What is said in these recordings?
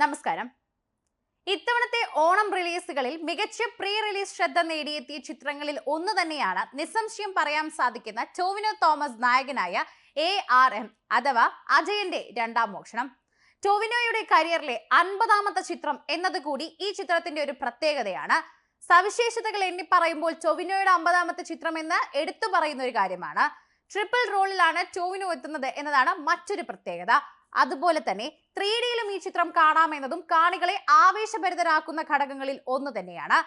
നമസ്കാരം. ഇത്തവണത്തെ ഓണം റിലീസുകളിൽ മികച്ച പ്രീ റിലീസ് ശ്രദ്ധ നേടിയെത്തിയ ചിത്രങ്ങളിൽ ഒന്ന് തന്നെയാണ് നിസ്സംശയം പറയാൻ സാധിക്കുന്ന ടോവിനോ തോമസ് നായകനായ എ ആർ എം അഥവാ അജയന്റെ രണ്ടാം മോഷണം. ടോവിനോയുടെ കരിയറിലെ അൻപതാമത്തെ ചിത്രം എന്നതുകൂടി ഈ ചിത്രത്തിന്റെ ഒരു പ്രത്യേകതയാണ്. സവിശേഷതകൾ എണ്ണി പറയുമ്പോൾ ടൊവിനോയുടെ അമ്പതാമത്തെ ചിത്രം എന്ന് എടുത്തു പറയുന്ന ഒരു കാര്യമാണ്. ട്രിപ്പിൾ റോളിലാണ് ടോവിനോ എത്തുന്നത് എന്നതാണ് മറ്റൊരു പ്രത്യേകത. അതുപോലെ തന്നെ ത്രീ ഡിയിലും ഈ ചിത്രം കാണാമെന്നതും കാണികളെ ആവേശഭരിതരാക്കുന്ന ഘടകങ്ങളിൽ ഒന്ന് തന്നെയാണ്.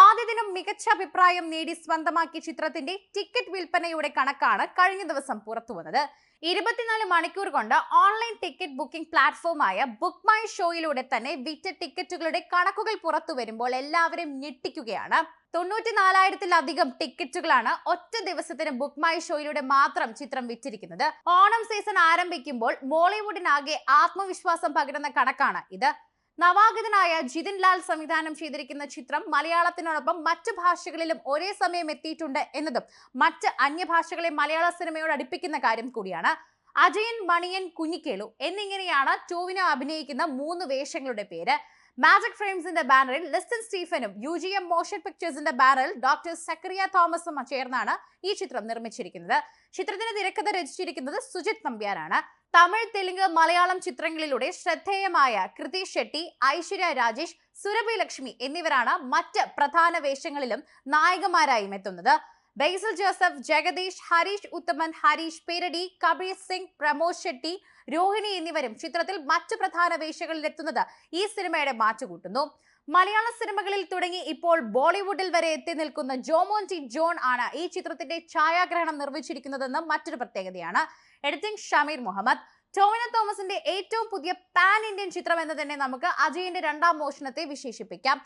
ആദ്യ ദിനം മികച്ച അഭിപ്രായം നേടി സ്വന്തമാക്കിയ ചിത്രത്തിന്റെ ടിക്കറ്റ് വിൽപ്പനയുടെ കണക്കാണ് കഴിഞ്ഞ ദിവസം പുറത്തു വന്നത്. ഇരുപത്തിനാല് മണിക്കൂർ കൊണ്ട് ഓൺലൈൻ ടിക്കറ്റ് ബുക്കിംഗ് പ്ലാറ്റ്ഫോമായ ബുക്ക് മൈ ഷോയിലൂടെ തന്നെ വിറ്റ ടിക്കറ്റുകളുടെ കണക്കുകൾ പുറത്തു വരുമ്പോൾ എല്ലാവരും ഞെട്ടിക്കുകയാണ്. തൊണ്ണൂറ്റിനാലായിരത്തിലധികം ടിക്കറ്റുകളാണ് ഒറ്റ ദിവസത്തിന് ബുക്ക് മൈ ഷോയിലൂടെ മാത്രം ചിത്രം വിറ്റിരിക്കുന്നത്. ഓണം സീസൺ ആരംഭിക്കുമ്പോൾ ബോളിവുഡിനാകെ ആത്മവിശ്വാസം പകരുന്ന കണക്കാണ് ഇത്. നവാഗതനായ ജിതിൻ ലാൽ സംവിധാനം ചെയ്തിരിക്കുന്ന ചിത്രം മലയാളത്തിനോടൊപ്പം മറ്റ് ഭാഷകളിലും ഒരേ സമയം എത്തിയിട്ടുണ്ട് എന്നതും മറ്റ് അന്യഭാഷകളെ മലയാള സിനിമയോട് അടുപ്പിക്കുന്ന കാര്യം കൂടിയാണ്. അജയൻ മണിയൻ കുഞ്ഞിക്കേളു എന്നിങ്ങനെയാണ് ടോവിനോ അഭിനയിക്കുന്ന മൂന്ന് വേഷങ്ങളുടെ പേര്. മാജിക് ഫ്രെയിംസിന്റെ ബാനറിൽ ലിസ്റ്റൻ സ്റ്റീഫനും യു ജി എം മോഷൻ പിക്ചേഴ്സിന്റെ ബാനറിൽ ഡോക്ടർ സക്രിയ തോമസും ചേർന്നാണ് ഈ ചിത്രം നിർമ്മിച്ചിരിക്കുന്നത്. ചിത്രത്തിന്റെ തിരക്കഥ രചിച്ചിരിക്കുന്നത് സുജിത് നമ്പ്യാരാണ്. തമിഴ് തെലുങ്ക് മലയാളം ചിത്രങ്ങളിലൂടെ ശ്രദ്ധേയമായ കൃതി ഷെട്ടി ഐശ്വര്യ രാജേഷ് സുരഭി ലക്ഷ്മി എന്നിവരാണ് മറ്റ് പ്രധാന വേഷങ്ങളിലും നായകന്മാരായും എത്തുന്നത്. ബേസിൽ ജോസഫ് ജഗദീഷ് ഹരീഷ് ഉത്തമൻ ഹരീഷ് പേരടി കബീർ സിംഗ് പ്രമോദ് ഷെട്ടി രോഹിണി എന്നിവരും ചിത്രത്തിൽ മറ്റു പ്രധാന വേഷങ്ങളിൽ എത്തുന്നത് ഈ സിനിമയുടെ മാറ്റുകൂട്ടുന്നു. മലയാള സിനിമകളിൽ തുടങ്ങി ഇപ്പോൾ ബോളിവുഡിൽ വരെ എത്തി നിൽക്കുന്ന ജോമോൻ ടി ജോൺ ആണ് ഈ ചിത്രത്തിന്റെ ഛായാഗ്രഹണം നിർവഹിച്ചിരിക്കുന്നതെന്ന് മറ്റൊരു പ്രത്യേകതയാണ്. എഡിറ്റിംഗ് ഷമീർ മുഹമ്മദ്. ടോവിനോ തോമസിന്റെ ഏറ്റവും പുതിയ പാൻ ഇന്ത്യൻ ചിത്രം എന്ന് തന്നെ നമുക്ക് അജയിന്റെ രണ്ടാം മോഷണത്തെ വിശേഷിപ്പിക്കാം.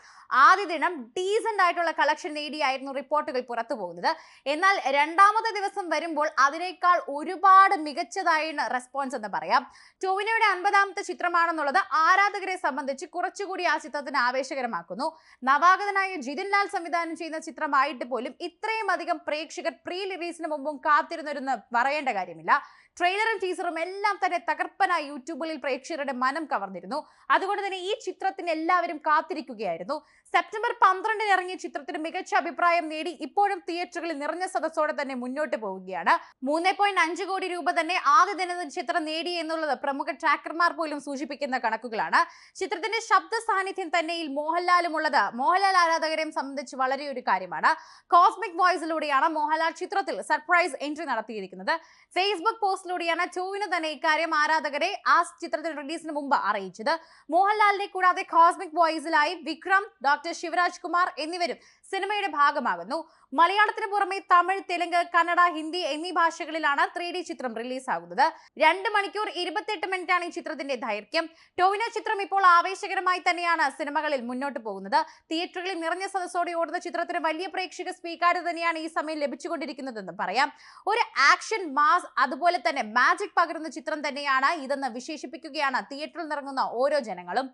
ആദ്യ ദിനം ഡീസന്റ് ആയിട്ടുള്ള കളക്ഷൻ നേടിയായിരുന്നു റിപ്പോർട്ടുകൾ പുറത്തു പോകുന്നത്. എന്നാൽ രണ്ടാമത്തെ ദിവസം വരുമ്പോൾ അതിനേക്കാൾ ഒരുപാട് മികച്ചതായിരുന്നു റെസ്പോൺസ് എന്ന് പറയാം. ടോവിനോയുടെ അൻപതാമത്തെ ചിത്രമാണെന്നുള്ളത് ആരാധകരെ സംബന്ധിച്ച് കുറച്ചുകൂടി ആ ചിത്രത്തിന് ആവേശകരമാക്കുന്നു. നവാഗതനായ ജിതിൻ ലാൽ സംവിധാനം ചെയ്യുന്ന ചിത്രമായിട്ട് പോലും ഇത്രയും അധികം പ്രേക്ഷകർ പ്രീ റിലീസിന് മുമ്പും കാത്തിരുന്നിരുന്ന് പറയേണ്ട കാര്യമില്ല. ട്രെയിലറും ടീസറും എല്ലാം തന്നെ തകർപ്പനായി യൂട്യൂബിൽ പ്രേക്ഷകരുടെ മനം കവർന്നിരുന്നു. അതുകൊണ്ട് തന്നെ ഈ ചിത്രത്തിന് എല്ലാവരും കാത്തിരിക്കുകയായിരുന്നു. സെപ്റ്റംബർ പന്ത്രണ്ടിന് ഇറങ്ങിയ ചിത്രത്തിന് മികച്ച അഭിപ്രായം നേടി ഇപ്പോഴും തിയേറ്ററുകളിൽ നിറഞ്ഞ സദസ്സോടെ തന്നെ മുന്നോട്ട് പോവുകയാണ്. മൂന്ന് പോയിന്റ് അഞ്ച് കോടി രൂപ തന്നെ ആദ്യ ദിനം ചിത്രം നേടി എന്നുള്ളത് പ്രമുഖ ട്രാക്കർമാർ പോലും സൂചിപ്പിക്കുന്ന കണക്കുകളാണ്. ചിത്രത്തിന്റെ ശബ്ദ സാന്നിധ്യം തന്നെയിൽ മോഹൻലാലും ഉള്ളത്. മോഹൻലാൽ ആരാധകരെയും സംബന്ധിച്ച് വളരെ ഒരു കാര്യമാണ് കോസ്മിക് വോയിസിലൂടെയാണ് മോഹൻലാൽ ചിത്രത്തിൽ സർപ്രൈസ് എൻട്രി നടത്തിയിരിക്കുന്നത്. ഫേസ്ബുക്ക് പോസ്റ്റിലൂടെയാണ് ടൂവിന് തന്നെ ഇക്കാര്യം ആരാധകരെ ആ ചിത്രത്തിന്റെ റിലീസിന് മുമ്പ് അറിയിച്ചത്. മോഹൻലാലിനെ കൂടാതെ കോസ്മിക് ബോയ്സിലായി വിക്രം ഡോക്ടർ ശിവരാജ് കുമാർ എന്നിവരും സിനിമയുടെ ഭാഗമാകുന്നു. മലയാളത്തിന് പുറമെ തമിഴ് തെലുങ്ക് കന്നഡ ഹിന്ദി എന്നീ ഭാഷകളിലാണ് ത്രീ ഡി ചിത്രം റിലീസാകുന്നത്. രണ്ട് മണിക്കൂർ ഇരുപത്തെട്ട് മിനിറ്റാണ് ഈ ചിത്രത്തിന്റെ ദൈർഘ്യം. ടോവിനോ ചിത്രം ഇപ്പോൾ ആവേശകരമായി തന്നെയാണ് സിനിമകളിൽ മുന്നോട്ട് പോകുന്നത്. തിയേറ്ററുകളിൽ നിറഞ്ഞ സദസ്സോടെ ഓടുന്ന ചിത്രത്തിന് വലിയ പ്രേക്ഷക സ്വീകാര്യത തന്നെയാണ് ഈ സമയം ലഭിച്ചുകൊണ്ടിരിക്കുന്നതെന്ന് പറയാം. ഒരു ആക്ഷൻ മാസ് അതുപോലെ തന്നെ മാജിക് പകരുന്ന ചിത്രം തന്നെയാണ് ഇതെന്ന് വിശേഷിപ്പിക്കുകയാണ് തിയേറ്ററിൽ നിറങ്ങുന്ന ഓരോ ജനങ്ങളും.